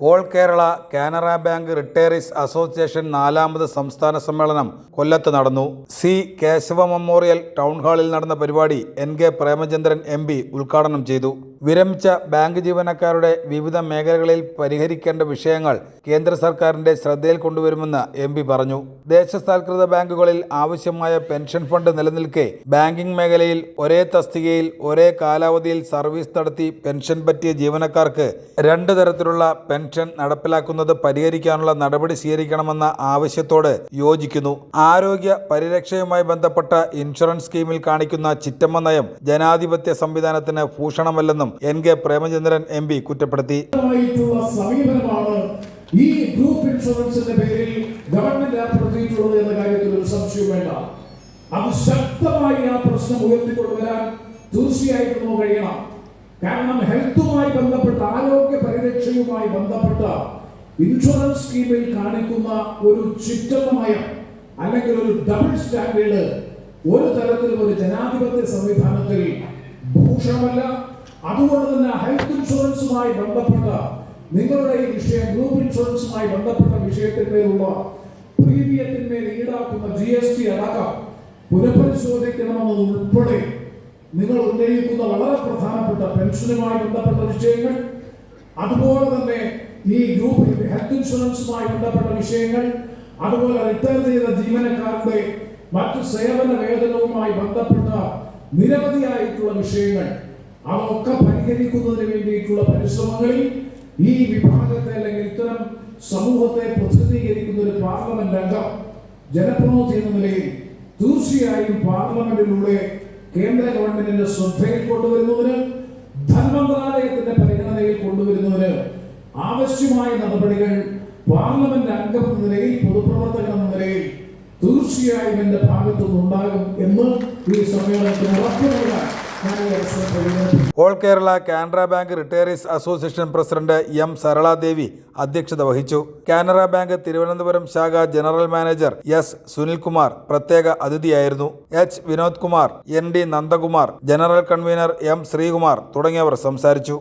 All Kerala Canara bank retirees association നാലാമത് സംസ്ഥാന സമ്മേളനം കൊല്ലത്ത് നടന്നു. സി. കേശവ മെമ്മോറിയൽ ടൗൺ ഹാളിൽ നടന്ന പരിപാടി എൻ. കെ. പ്രേമചന്ദ്രൻ എം. ഉദ്ഘാടനം ചെയ്തു. വിരമിച്ച ബാങ്ക് ജീവനക്കാരുടെ വിവിധ മേഖലകളിൽ പരിഹരിക്കേണ്ട വിഷയങ്ങൾ കേന്ദ്ര സർക്കാരിന്റെ ശ്രദ്ധയിൽ കൊണ്ടുവരുമെന്ന് എം പി പറഞ്ഞു. ദേശസാൽകൃത ബാങ്കുകളിൽ ആവശ്യമായ പെൻഷൻ ഫണ്ട് നിലനിൽക്കെ ബാങ്കിംഗ് മേഖലയിൽ ഒരേ തസ്തികയിൽ ഒരേ കാലാവധിയിൽ സർവീസ് നടത്തി പെൻഷൻ പറ്റിയ ജീവനക്കാർക്ക് രണ്ട് തരത്തിലുള്ള പെൻഷൻ നടപ്പിലാക്കുന്നത് പരിഹരിക്കാനുള്ള നടപടി സ്വീകരിക്കണമെന്ന ആവശ്യത്തോട് യോജിക്കുന്നു. ആരോഗ്യ പരിരക്ഷയുമായി ബന്ധപ്പെട്ട ഇൻഷുറൻസ് സ്കീമിൽ കാണിക്കുന്ന ചിറ്റമ്മ നയം ജനാധിപത്യ സംവിധാനത്തിന് ഭൂഷണമല്ലെന്നും N K Premachandran M P കുറ്റപ്പെടുത്തി. ഈ ഗ്രൂപ്പ് ഇൻഷുറൻസിന്റെ പേരിൽ ഗവൺമെന്റ് ഏർപ്പെടുത്തിയിട്ടുള്ളത് എന്ന കാര്യത്തിൽ ഒരു സംശയവും വേണ്ട. അത് ശക്തമായി ആ പ്രശ്നം ഉയർത്തിക്കൊണ്ടുവരാൻ തീർച്ചയായിട്ടും കഴിയണം. കാരണം ഹെൽത്തുമായി ബന്ധപ്പെട്ട ആരോഗ്യ പരിരക്ഷയുമായി ബന്ധപ്പെട്ട ഇൻഷുറൻസ് സ്കീമിൽ കാണിക്കുന്ന ഒരു ചുറ്റമയം അല്ലെങ്കിൽ ഒരു ഡബിൾ സ്റ്റാൻഡേർഡ് ഒരു തരത്തിലും ഒരു ജനാധിപത്യ സംവിധാനത്തിൽ ഭൂഷണമല്ല. അതുകൊണ്ട് തന്നെ ഹെൽത്ത് ഇൻഷുറൻസുമായി ബന്ധപ്പെട്ട നിങ്ങളുടെ ഈ വിഷയം ഗ്രൂപ്പ് ഇൻഷുറൻസുമായി ബന്ധപ്പെട്ട വിഷയത്തിന്മേലുള്ള പ്രീമിയത്തിന്മേൽ ഈടാക്കുന്ന ജി എസ് ടി അടക്കം പുനഃപരിശോധിക്കണമെന്നത് ഉൾപ്പെടെ നിങ്ങൾ ഉന്നയിക്കുന്ന വളരെ പ്രധാനപ്പെട്ട പെൻഷനുമായി ബന്ധപ്പെട്ട വിഷയങ്ങൾ അതുപോലെ തന്നെ ഈ ഗ്രൂപ്പ് ഹെൽത്ത് ഇൻഷുറൻസുമായി ബന്ധപ്പെട്ട വിഷയങ്ങൾ അതുപോലെ റിട്ടയർ ചെയ്ത ജീവനക്കാരുടെ മറ്റു സേവന വേതനവുമായി ബന്ധപ്പെട്ട നിരവധിയായിട്ടുള്ള വിഷയങ്ങൾ അതൊക്കെ പരിഹരിക്കുന്നതിന് വേണ്ടിയിട്ടുള്ള പരിശ്രമങ്ങളിൽ ഈ വിഭാഗത്തെ അല്ലെങ്കിൽ ഇത്തരം സമൂഹത്തെ പ്രസിദ്ധീകരിക്കുന്ന ഒരു പാർലമെന്റ് അംഗം ജനപ്രതിനിധി എന്ന നിലയിൽ തീർച്ചയായും പാർലമെന്റിലൂടെ കേന്ദ്ര ഗവൺമെന്റിന്റെ ശ്രദ്ധയിൽ കൊണ്ടുവരുന്നതിന് ധനമന്ത്രാലയത്തിന്റെ പരിഗണനയിൽ കൊണ്ടുവരുന്നതിന് ആവശ്യമായ നടപടികൾ പാർലമെന്റ് അംഗം എന്ന നിലയിൽ പൊതുപ്രവർത്തകൻ എന്ന നിലയിൽ തീർച്ചയായും എന്റെ ഭാഗത്തുനിന്നുണ്ടാകും എന്ന് ഈ സമ്മേളനത്തിന് ഉറപ്പു all Kerala Canara bank retirees association president M Saraladevi അധ്യക്ഷത വഹിച്ചു. കാനറ ബാങ്ക് തിരുവനന്തപുരം ശാഖ ജനറൽ മാനേജർ എസ് സുനിൽകുമാർ പ്രത്യേക അതിഥിയായിരുന്നു. H Vinod Kumar N D Nandakumar general convener M Sreekumar തുടങ്ങിയവർ സംസാരിച്ചു.